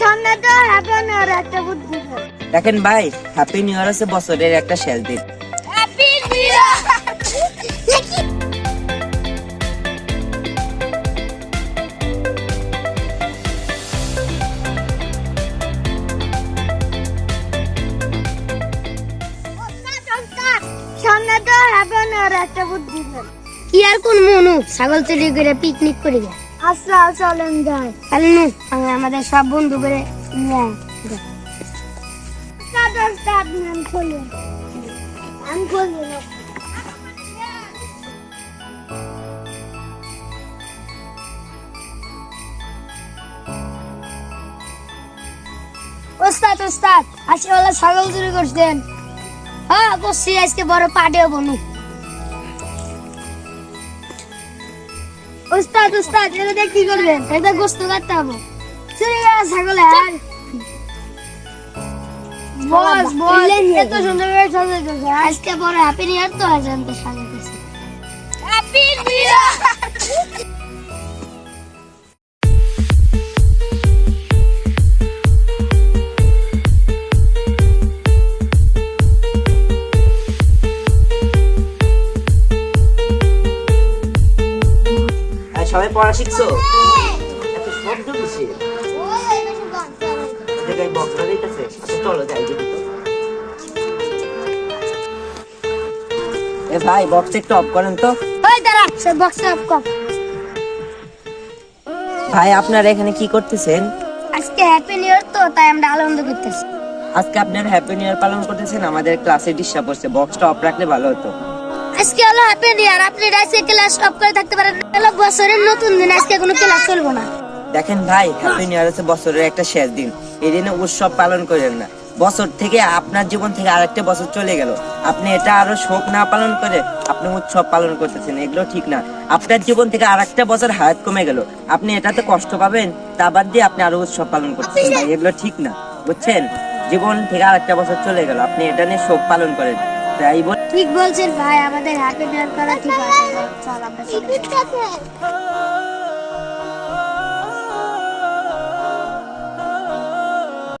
সামনে তো happy new year একটা বুদ্ধি দেখেন ভাই হ্যাপি নিউ ইয়ার হচ্ছে বছরের একটা শেষ দিন। হ্যাপি নিউ ইয়ার কি আর কোন মনু? ছাগল চুরি করে পিকনিক করি গে আচ্ছা চলেন যাই। আমি আমাদের সব বন্ধু করে নিয়ে আমি খুলবো ওস্তাদ ওস্তাদ আজকে ওলা ছাগল চুরি করছেন। হ্যাঁ করছি আজকে বড় পার্টিও বনু ওস্তাদ ওস্তাদ এটা দিয়ে কি করবেন? এটা গোস্ত কাটতে হবে। করা ছাগল আর। বস বস এত সুন্দর করে সাজাইতেছে আজকে বড় হ্যাপি নিউ ইয়ার তো আছেন তো সাজাইতেছে হ্যাপি নিউ সবাই পড়া শিখছো? এত শব্দ কিসে জায়গায় বক্সটা দিতেছে চলো যাই দেখি তো। এ ভাই বক্স একটু অফ করেন তো। ওই দাঁড়া সে বক্স অফ কর। ভাই আপনারা এখানে কি করতেছেন? আজকে হ্যাপি নিউ ইয়ার তো তাই আমরা আনন্দ করতেছি। আজকে আপনার হ্যাপি নিউ ইয়ার পালন করতেছেন আমাদের ক্লাসে ডিস্টার্ব করছে। বক্সটা অফ রাখলে ভালো হতো। আজকে হলো হ্যাপি ইয়ার আপনি ক্লাস করে থাকতে পারেন। হলো বছরের নতুন দিন, আজকে কোনো ক্লাস না। দেখেন ভাই হ্যাপি ইয়ার হচ্ছে বছরের একটা শেষ দিন। এই দিনে উৎসব পালন করেন না। বছর থেকে আপনার জীবন থেকে আরেকটা বছর চলে গেল। আপনি এটা আরও শোক না পালন করে আপনি উৎসব পালন করতেছেন, এগুলো ঠিক না। আপনার জীবন থেকে আরেকটা বছর হায়াত কমে গেল। আপনি এটাতে কষ্ট পাবেন, তা বাদ দিয়ে আপনি আরও উৎসব পালন করতেছেন। এগুলো ঠিক না, বুঝছেন? জীবন থেকে আরেকটা বছর চলে গেল। আপনি এটা নিয়ে শোক পালন করেন। তাই বল। ঠিক বলছেন ভাই আমাদের হ্যাপি ব্যায়াম করা ঠিক আছে। চল আমরা চলে